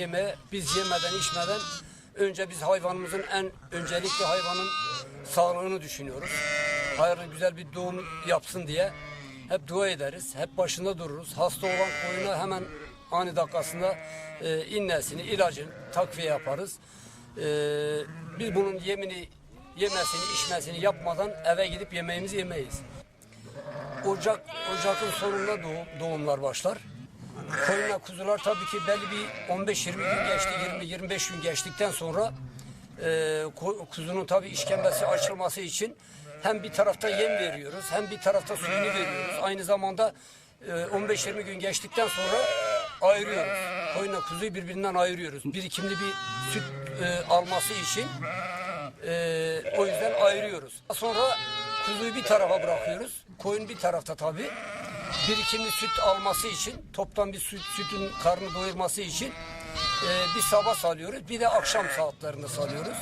yemeğe biz yemeden içmeden önce biz hayvanımızın en öncelikli hayvanın sağlığını düşünüyoruz. Hayırlı güzel bir doğum yapsın diye hep dua ederiz. Hep başında dururuz. Hasta olan koyuna hemen ani dakikasında e, innesini, ilacını takviye yaparız. E, biz bunun yemini, yemesini, içmesini yapmadan eve gidip yemeğimizi yemeyiz. Ocak, Ocak'ın sonunda doğum, doğumlar başlar. Koyunla kuzular tabii ki belli bir 15-20 gün geçti, 20-25 gün geçtikten sonra e, kuzunun tabii işkembesi açılması için hem bir tarafta yem veriyoruz, hem bir tarafta suyunu veriyoruz. Aynı zamanda e, 15-20 gün geçtikten sonra ayırıyoruz. Koyunla kuzuyu birbirinden ayırıyoruz. Birikimli bir süt e, alması için ee, o yüzden ayırıyoruz. Sonra kuzuyu bir tarafa bırakıyoruz. Koyun bir tarafta tabii. Birikimli süt alması için, toptan bir süt, sütün karnını doyurması için e, bir sabah salıyoruz. Bir de akşam saatlerinde salıyoruz.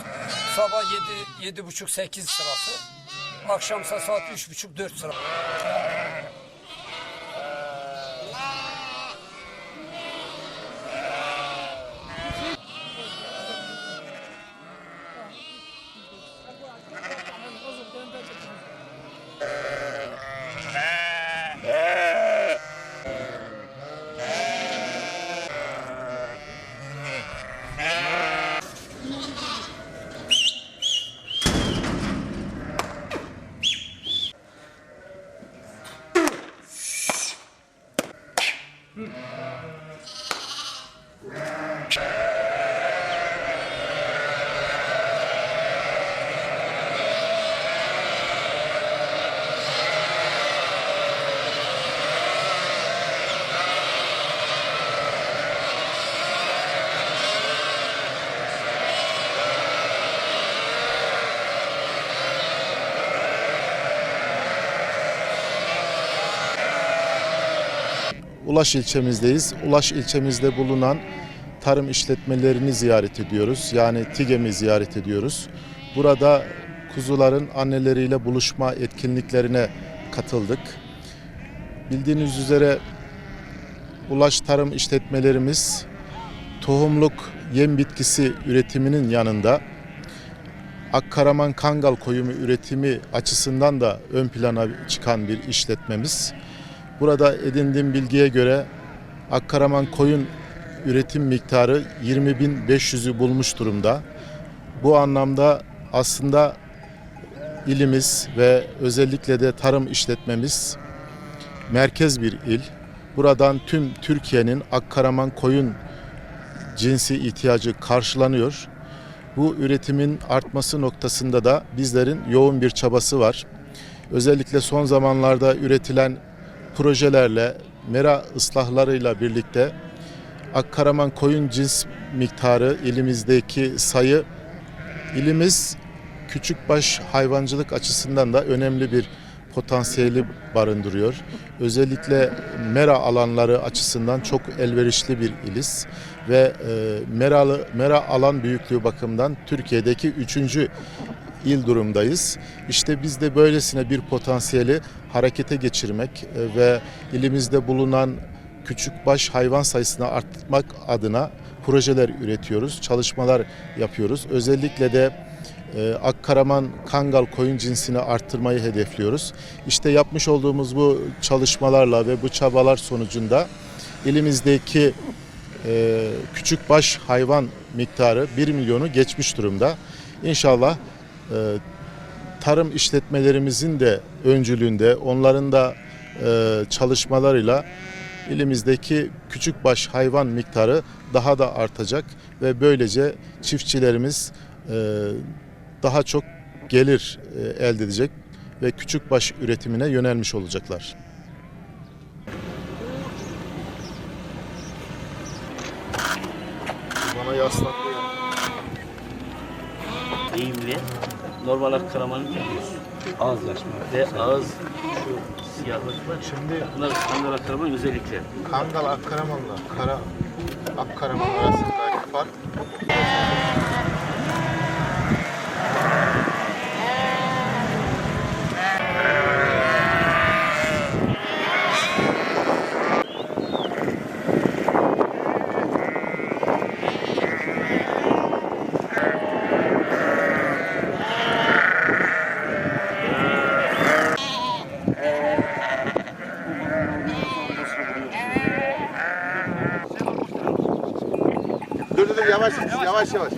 Sabah 7, yedi buçuk, sekiz sırası. Akşamsa saat üç buçuk, dört sıra. Ulaş ilçemizdeyiz. Ulaş ilçemizde bulunan tarım işletmelerini ziyaret ediyoruz. Yani TİGEM'i ziyaret ediyoruz. Burada kuzuların anneleriyle buluşma etkinliklerine katıldık. Bildiğiniz üzere Ulaş tarım işletmelerimiz tohumluk yem bitkisi üretiminin yanında Akkaraman Kangal koyumu üretimi açısından da ön plana çıkan bir işletmemiz. Burada edindiğim bilgiye göre Akkaraman koyun üretim miktarı 20.500'ü bulmuş durumda. Bu anlamda aslında ilimiz ve özellikle de tarım işletmemiz merkez bir il. Buradan tüm Türkiye'nin Akkaraman koyun cinsi ihtiyacı karşılanıyor. Bu üretimin artması noktasında da bizlerin yoğun bir çabası var. Özellikle son zamanlarda üretilen projelerle, mera ıslahlarıyla birlikte Akkaraman koyun cins miktarı ilimizdeki sayı ilimiz küçükbaş hayvancılık açısından da önemli bir potansiyeli barındırıyor. Özellikle mera alanları açısından çok elverişli bir iliz ve e, meralı mera alan büyüklüğü bakımından Türkiye'deki üçüncü il durumdayız. İşte biz de böylesine bir potansiyeli harekete geçirmek e, ve ilimizde bulunan küçükbaş hayvan sayısını arttırmak adına projeler üretiyoruz, çalışmalar yapıyoruz. Özellikle de e, Akkaraman Kangal koyun cinsini arttırmayı hedefliyoruz. İşte yapmış olduğumuz bu çalışmalarla ve bu çabalar sonucunda ilimizdeki e, küçükbaş hayvan miktarı 1 milyonu geçmiş durumda. İnşallah e, tarım işletmelerimizin de öncülüğünde, onların da e, çalışmalarıyla ilimizdeki küçükbaş hayvan miktarı daha da artacak ve böylece çiftçilerimiz e, daha çok gelir e, elde edecek ve küçükbaş üretimine yönelmiş olacaklar. Bana yaslan. eğimli, normal akkaramanın ağızlaşma ve ağız şu siyahlık var. Şimdi Bunlar kangal akkaraman özellikle. Kangal Akkaraman'la Kara Akkaraman arasındaki fark dur yavaş yavaş yavaş. yavaş.